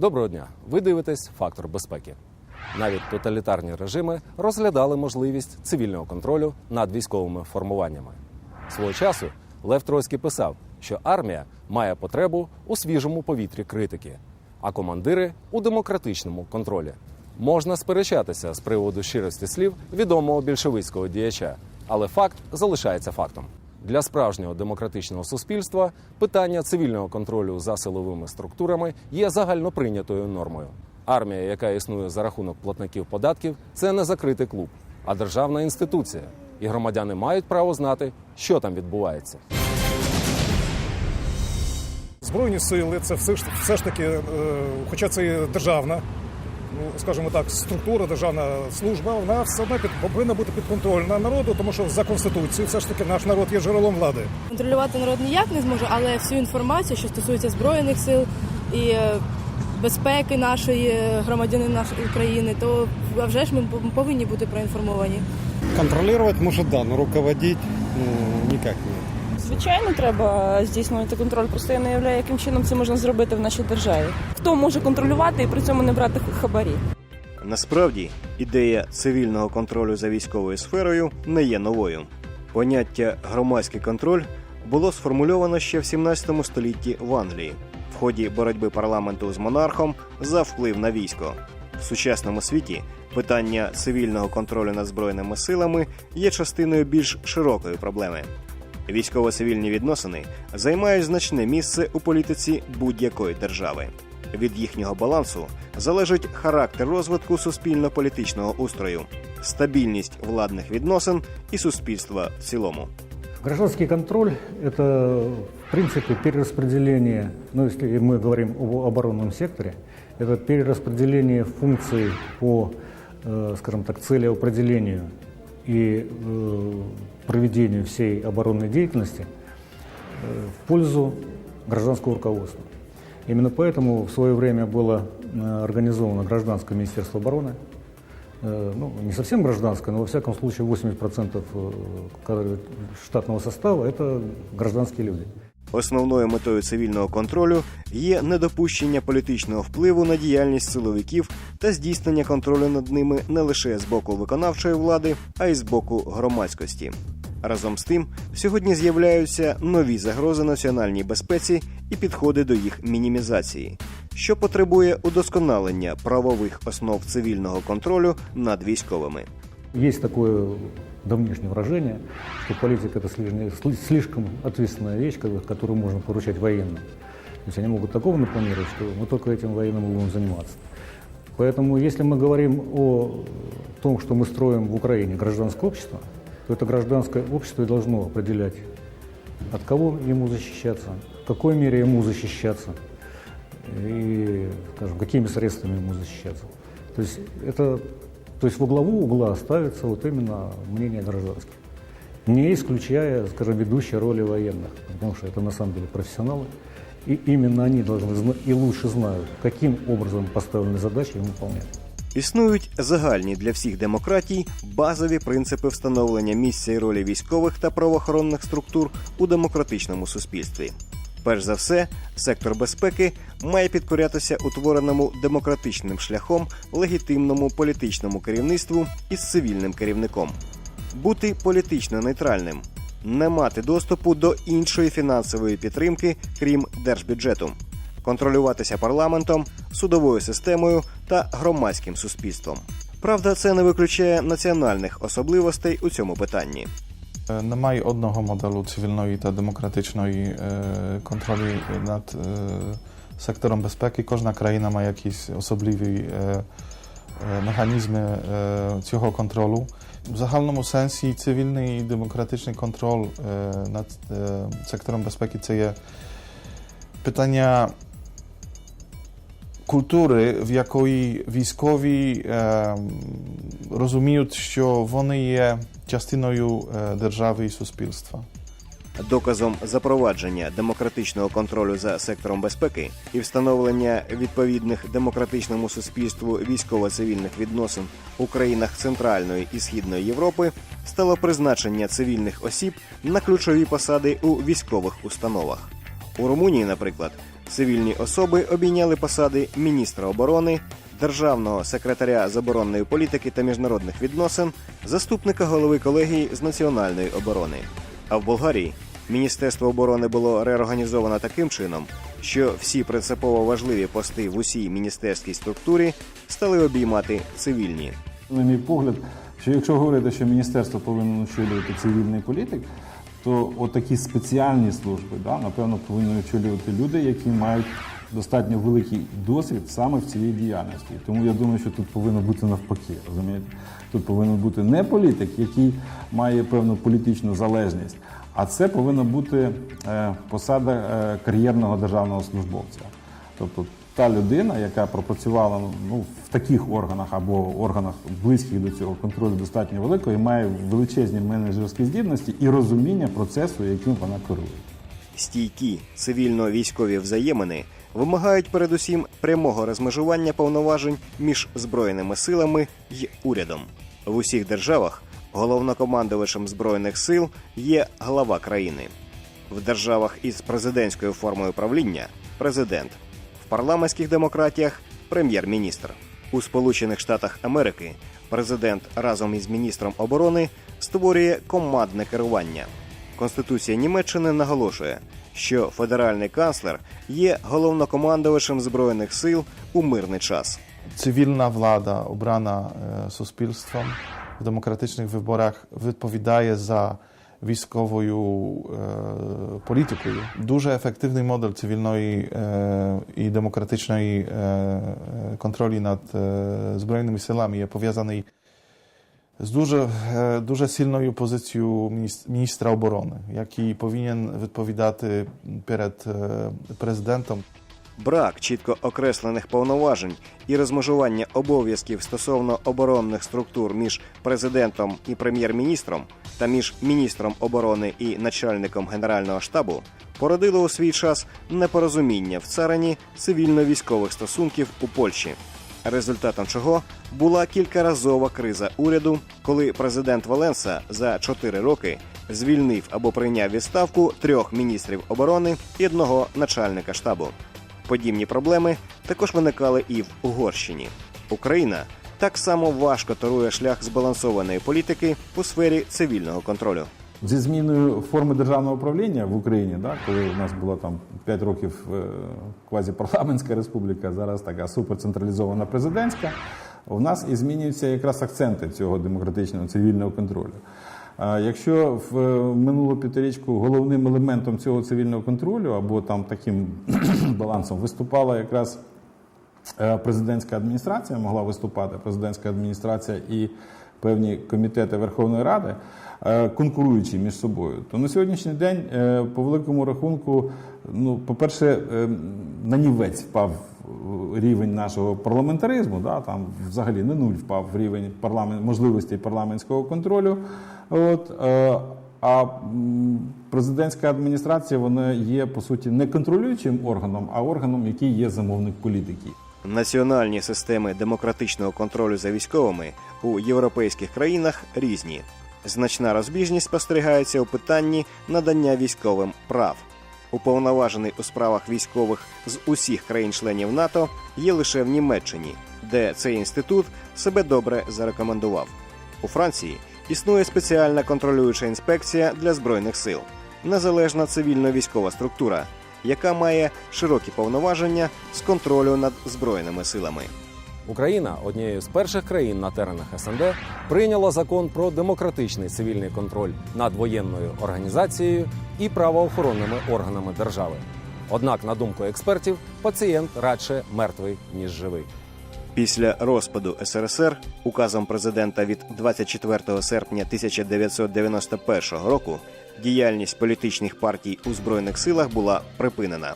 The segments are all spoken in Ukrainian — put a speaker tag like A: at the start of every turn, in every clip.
A: Доброго дня! Ви дивитесь фактор безпеки. Навіть тоталітарні режими розглядали можливість цивільного контролю над військовими формуваннями. Свого часу Лев Троцький писав, що армія має потребу у свіжому повітрі критики, а командири у демократичному контролі. Можна сперечатися з приводу щирості слів відомого більшовицького діяча, але факт залишається фактом. Для справжнього демократичного суспільства питання цивільного контролю за силовими структурами є загальноприйнятою нормою. Армія, яка існує за рахунок платників податків, це не закритий клуб, а державна інституція. І громадяни мають право знати, що там відбувається.
B: Збройні сили це все ж все ж таки, е, хоча це державна, скажімо так, структура, державна служба, вона все одно під, повинна бути підконтрольна народу, тому що за конституцією все ж таки наш народ є джерелом влади.
C: Контролювати народ ніяк не зможу, але всю інформацію, що стосується збройних сил і е, безпеки нашої е, громадянин нашої України, то а вже ж ми повинні бути проінформовані.
D: Контролировать может да, но руководить ну, никак нет.
E: Звичайно, треба здійснювати контроль. Просто я не уявляю, яким чином це можна зробити в нашій державі. Хто може контролювати і при цьому не брати хабарі?
F: Насправді, ідея цивільного контролю за військовою сферою не є новою. Поняття громадський контроль було сформульовано ще в 17 столітті в Англії в ході боротьби парламенту з монархом за вплив на військо. В сучасному світі питання цивільного контролю над збройними силами є частиною більш широкої проблеми. Військово-цивільні відносини займають значне місце у політиці будь-якої держави. Від їхнього балансу залежить характер розвитку суспільно-політичного устрою, стабільність владних відносин і суспільства в цілому.
G: Гражданский контроль – это, в принципе, перераспределение, ну, если мы говорим об оборонном секторе, это перераспределение функций по, э, скажем так, целеопределению и э, проведению всей оборонной деятельности э, в пользу гражданского руководства. Именно поэтому в свое время было э, организовано гражданское министерство обороны, Э, ну, не совсем гражданская, но во всяком случае 80% э, кадров штатного состава – это гражданские люди.
F: Основною метою цивільного контролю є недопущення політичного впливу на діяльність силовиків та здійснення контролю над ними не лише з боку виконавчої влади, а й з боку громадськості. Разом з тим, сьогодні з'являються нові загрози національній безпеці і підходи до їх мінімізації, що потребує удосконалення правових основ цивільного контролю над військовими.
G: Есть такое давнишнее выражение, что политика – это слишком, сли- слишком ответственная вещь, которую можно поручать военным. То есть они могут такого напланировать, что мы только этим военным будем заниматься. Поэтому если мы говорим о том, что мы строим в Украине гражданское общество, то это гражданское общество и должно определять, от кого ему защищаться, в какой мере ему защищаться и, скажем, какими средствами ему защищаться. То есть это, то есть во главу угла ставится вот именно мнение гражданских, не исключая, скажем, ведущей роли военных, потому что это на самом деле профессионалы, и именно они должны зна- и лучше знают, каким образом поставлены задачи им выполнять.
F: Існують загальні для всіх демократій базові принципи встановлення місця і ролі військових та правоохоронних структур у демократичному суспільстві. Перш за все, сектор безпеки має підкорятися утвореному демократичним шляхом легітимному політичному керівництву із цивільним керівником, бути політично нейтральним, не мати доступу до іншої фінансової підтримки, крім держбюджету, контролюватися парламентом, судовою системою та громадським суспільством. Правда, це не виключає національних особливостей у цьому питанні.
H: Е, Немає одного моделу цивільної та демократичної е, контролі над е, сектором безпеки. Кожна країна має якісь особливі механізми цього контролю. В загальному сенсі цивільний і демократичний контроль над сектором безпеки це є питання культури, в якої військові розуміють, що вони є частиною держави і суспільства.
F: Доказом запровадження демократичного контролю за сектором безпеки і встановлення відповідних демократичному суспільству військово-цивільних відносин у країнах Центральної і Східної Європи стало призначення цивільних осіб на ключові посади у військових установах. У Румунії, наприклад, Цивільні особи обійняли посади міністра оборони, державного секретаря з оборонної політики та міжнародних відносин, заступника голови колегії з національної оборони. А в Болгарії Міністерство оборони було реорганізовано таким чином, що всі принципово важливі пости в усій міністерській структурі стали обіймати цивільні.
I: На мій погляд, що якщо говорити, що міністерство повинно очолювати цивільний політик, то отакі спеціальні служби, да, напевно, повинні очолювати люди, які мають достатньо великий досвід саме в цій діяльності. Тому я думаю, що тут повинно бути навпаки. Розумієте? Тут повинен бути не політик, який має певну політичну залежність, а це повинна бути е, посада е, кар'єрного державного службовця. Тобто та людина, яка пропрацювала ну, в таких органах або органах близьких до цього контролю достатньо великої, має величезні менеджерські здібності і розуміння процесу, яким вона керує.
F: Стійкі цивільно-військові взаємини вимагають передусім прямого розмежування повноважень між збройними силами й урядом. В усіх державах головнокомандувачем збройних сил є глава країни. В державах із президентською формою правління президент, парламентських демократіях прем'єр-міністр. У Сполучених Штатах Америки президент разом із міністром оборони створює командне керування. Конституція Німеччини наголошує, що федеральний канцлер є головнокомандувачем збройних сил у мирний час.
H: Цивільна влада, обрана е, суспільством в демократичних виборах, відповідає за військовою е, політикою. Дуже ефективний модель цивільної е, і демократичної е, контролі над е, збройними силами є пов'язаний з дуже, е, дуже сильною позицією мініс- міністра оборони, який повинен відповідати перед е, президентом.
F: Брак чітко окреслених повноважень і розмежування обов'язків стосовно оборонних структур між президентом і прем'єр-міністром та між міністром оборони і начальником генерального штабу породило у свій час непорозуміння в царині цивільно-військових стосунків у Польщі. Результатом чого була кількаразова криза уряду, коли президент Валенса за чотири роки звільнив або прийняв відставку трьох міністрів оборони і одного начальника штабу. Подібні проблеми також виникали і в Угорщині. Україна так само важко торує шлях збалансованої політики у сфері цивільного контролю.
I: Зі зміною форми державного управління в Україні, да, коли у нас була там 5 років е, квазіпарламентська республіка, зараз така суперцентралізована президентська, у нас і змінюються якраз акценти цього демократичного цивільного контролю. Якщо в е, минулу п'ятирічку головним елементом цього цивільного контролю або там таким балансом виступала якраз Е, президентська адміністрація могла виступати, президентська адміністрація і певні комітети Верховної Ради, е, конкуруючи між собою, то на сьогоднішній день, е, по великому рахунку, ну, по-перше, е, на нівець впав рівень нашого парламентаризму, да, там взагалі на нуль впав рівень парламент, можливостей парламентського контролю. От, а президентська адміністрація вона є по суті не контролюючим органом, а органом, який є замовник політики.
F: Національні системи демократичного контролю за військовими у європейських країнах різні. Значна розбіжність спостерігається у питанні надання військовим прав. Уповноважений у справах військових з усіх країн-членів НАТО є лише в Німеччині, де цей інститут себе добре зарекомендував. У Франції існує спеціальна контролююча інспекція для збройних сил, незалежна цивільно-військова структура, яка має широкі повноваження з контролю над збройними силами.
A: Україна, однією з перших країн на теренах СНД, прийняла закон про демократичний цивільний контроль над воєнною організацією і правоохоронними органами держави. Однак, на думку експертів, пацієнт радше мертвий ніж живий.
F: Після розпаду СРСР указом президента від 24 серпня 1991 року діяльність політичних партій у збройних силах була припинена.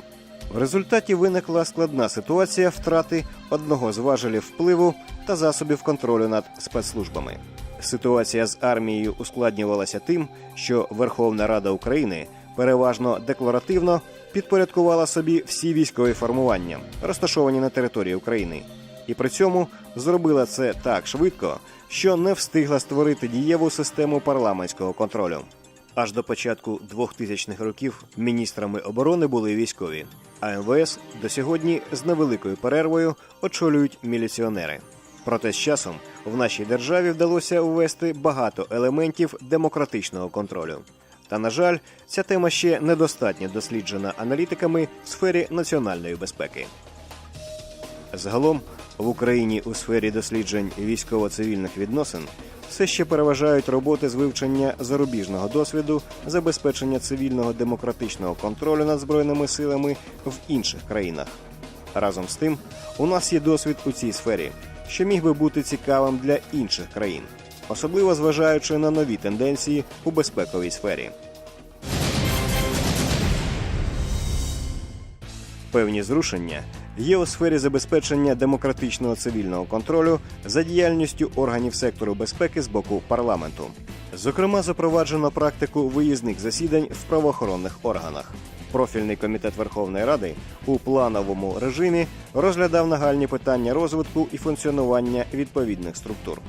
F: В результаті виникла складна ситуація втрати одного з важелів впливу та засобів контролю над спецслужбами. Ситуація з армією ускладнювалася тим, що Верховна Рада України переважно декларативно підпорядкувала собі всі військові формування, розташовані на території України, і при цьому зробила це так швидко, що не встигла створити дієву систему парламентського контролю. Аж до початку 2000-х років міністрами оборони були військові, а МВС до сьогодні з невеликою перервою очолюють міліціонери. Проте з часом в нашій державі вдалося ввести багато елементів демократичного контролю. Та на жаль, ця тема ще недостатньо досліджена аналітиками в сфері національної безпеки. Загалом в Україні у сфері досліджень військово-цивільних відносин все ще переважають роботи з вивчення зарубіжного досвіду, забезпечення цивільного демократичного контролю над збройними силами в інших країнах. Разом з тим, у нас є досвід у цій сфері, що міг би бути цікавим для інших країн, особливо зважаючи на нові тенденції у безпековій сфері. Певні зрушення є у сфері забезпечення демократичного цивільного контролю за діяльністю органів сектору безпеки з боку парламенту. Зокрема, запроваджено практику виїзних засідань в правоохоронних органах. Профільний комітет Верховної Ради у плановому режимі розглядав нагальні питання розвитку і функціонування відповідних структур.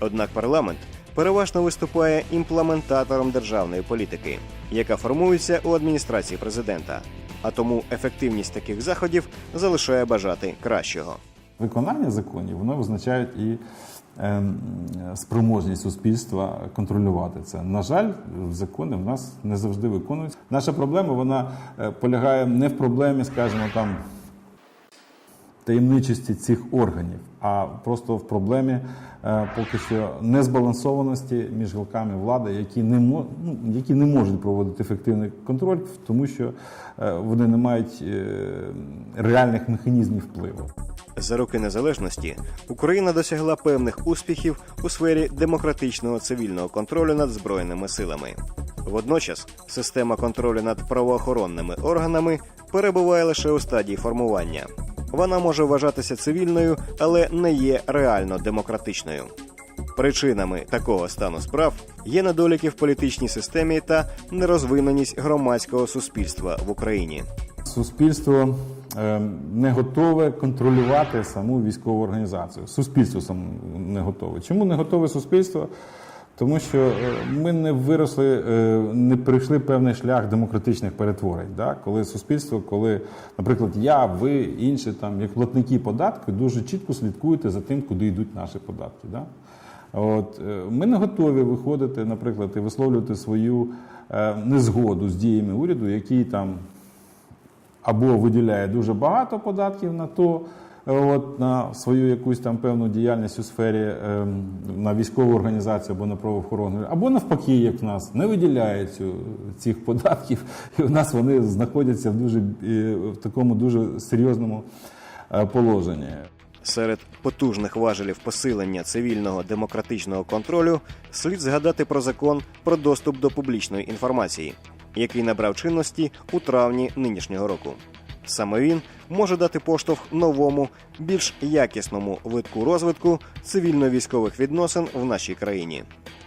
F: Однак парламент переважно виступає імплементатором державної політики, яка формується у адміністрації президента. А тому ефективність таких заходів залишає бажати кращого.
I: Виконання законів воно визначають і ем, спроможність суспільства контролювати це. На жаль, закони в нас не завжди виконуються. Наша проблема вона е, полягає не в проблемі, скажімо, там таємничості цих органів, а просто в проблемі е, поки що незбалансованості між гілками влади, які не ну, які не можуть проводити ефективний контроль, тому що е, вони не мають е, реальних механізмів впливу.
F: За роки незалежності Україна досягла певних успіхів у сфері демократичного цивільного контролю над збройними силами. Водночас система контролю над правоохоронними органами перебуває лише у стадії формування. Вона може вважатися цивільною, але не є реально демократичною. Причинами такого стану справ є недоліки в політичній системі та нерозвиненість громадського суспільства в Україні.
I: Суспільство е, не готове контролювати саму військову організацію. Суспільство саме не готове. Чому не готове суспільство? Тому що е, ми не виросли, е, не пройшли певний шлях демократичних перетворень. Да? Коли суспільство, коли, наприклад, я, ви, інші, там, як платники податків, дуже чітко слідкуєте за тим, куди йдуть наші податки. Да? От, е, ми не готові виходити, наприклад, і висловлювати свою незгоду з діями уряду, який там або виділяє дуже багато податків на то, от, на свою якусь там певну діяльність у сфері ем, на військову організацію або на правоохоронну, або навпаки, як в нас, не виділяє цю, цих податків, і у нас вони знаходяться в дуже е, в такому дуже серйозному е, положенні.
F: Серед потужних важелів посилення цивільного демократичного контролю слід згадати про закон про доступ до публічної інформації, який набрав чинності у травні нинішнього року. Саме він може дати поштовх новому, більш якісному витку розвитку цивільно-військових відносин в нашій країні.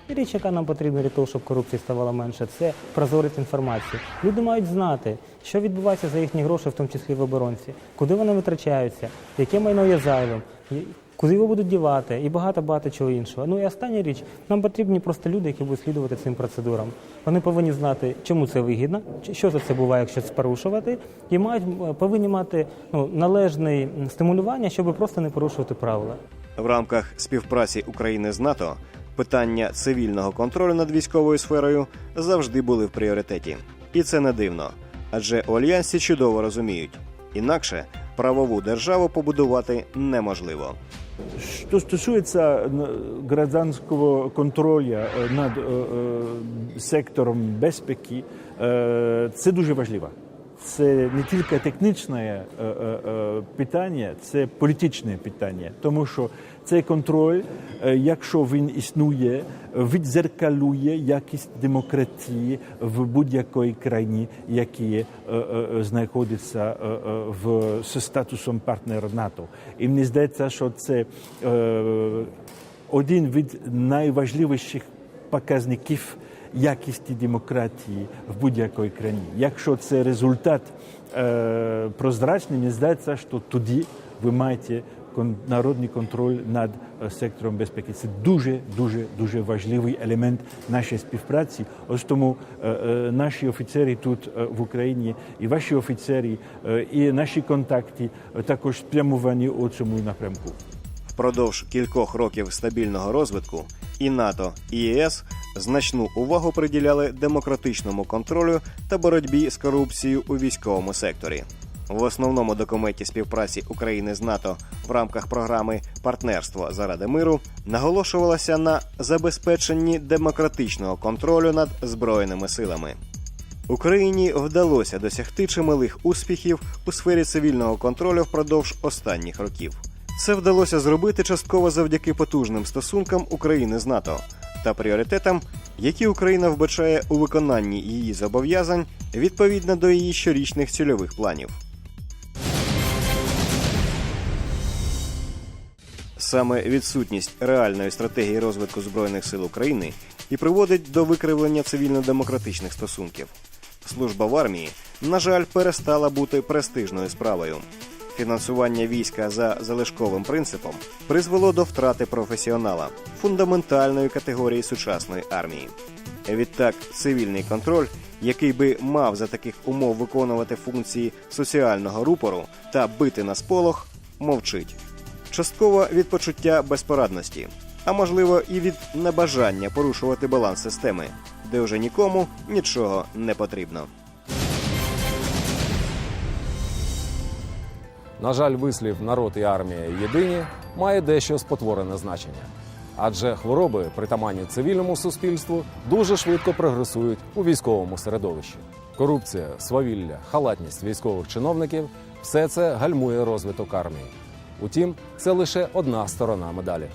J: Річ, яка нам потрібна для того, щоб корупції ставало менше, це прозорість інформації. Люди мають знати, що відбувається за їхні гроші, в тому числі в оборонці, куди вони витрачаються, яке майно є зайвим, куди його будуть дівати, і багато багато чого іншого. Ну і остання річ, нам потрібні просто люди, які будуть слідувати цим процедурам. Вони повинні знати, чому це вигідно, що за це буває, якщо це порушувати, і мають е, повинні мати ну, належне стимулювання, щоб просто не порушувати правила.
F: В рамках співпраці України з НАТО питання цивільного контролю над військовою сферою завжди були в пріоритеті. І це не дивно. Адже у альянсі чудово розуміють, інакше правову державу побудувати неможливо.
K: Що стосується е, гражданського контролю е, над е, сектором безпеки, це дуже важливо. Це не тільки технічне питання, це політичне питання, тому що цей контроль, е, якщо він існує, відзеркалює якість демократії в будь-якій країні, які е, е, знаходиться в статусом партнера НАТО. І мені здається, що це один від найважливіших показників якісті демократії в будь-якій країні. Якщо це результат прозрачний, мені здається, що тоді ви маєте народний контроль над е, сектором безпеки. Це дуже дуже дуже важливий елемент нашої співпраці. Ось тому е, е, наші офіцери тут в Україні, і ваші офіцери, і наші контакти також спрямовані у цьому напрямку.
F: Впродовж кількох років стабільного розвитку і НАТО, і ЄС значну увагу приділяли демократичному контролю та боротьбі з корупцією у військовому секторі. В основному документі співпраці України з НАТО в рамках програми Партнерство заради миру наголошувалося на забезпеченні демократичного контролю над збройними силами. Україні вдалося досягти чималих успіхів у сфері цивільного контролю впродовж останніх років. Це вдалося зробити частково завдяки потужним стосункам України з НАТО та пріоритетам, які Україна вбачає у виконанні її зобов'язань відповідно до її щорічних цільових планів. Саме відсутність реальної стратегії розвитку збройних сил України і приводить до викривлення цивільно-демократичних стосунків. Служба в армії, на жаль, перестала бути престижною справою. Фінансування війська за залишковим принципом призвело до втрати професіонала фундаментальної категорії сучасної армії. Відтак, цивільний контроль, який би мав за таких умов виконувати функції соціального рупору та бити на сполох, мовчить. Частково від почуття безпорадності, а можливо і від небажання порушувати баланс системи, де вже нікому нічого не потрібно.
A: На жаль, вислів народ і армія єдині має дещо спотворене значення. Адже хвороби, притаманні цивільному суспільству, дуже швидко прогресують у військовому середовищі. Корупція, свавілля, халатність військових чиновників все це гальмує розвиток армії. Утім, це лише одна сторона медалі.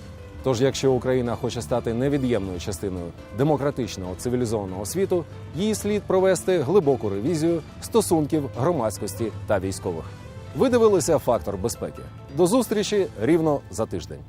A: Тож, якщо Україна хоче стати невід'ємною частиною демократичного цивілізованого світу, їй слід провести глибоку ревізію стосунків громадськості та військових. Ви дивилися фактор безпеки. До зустрічі рівно за тиждень.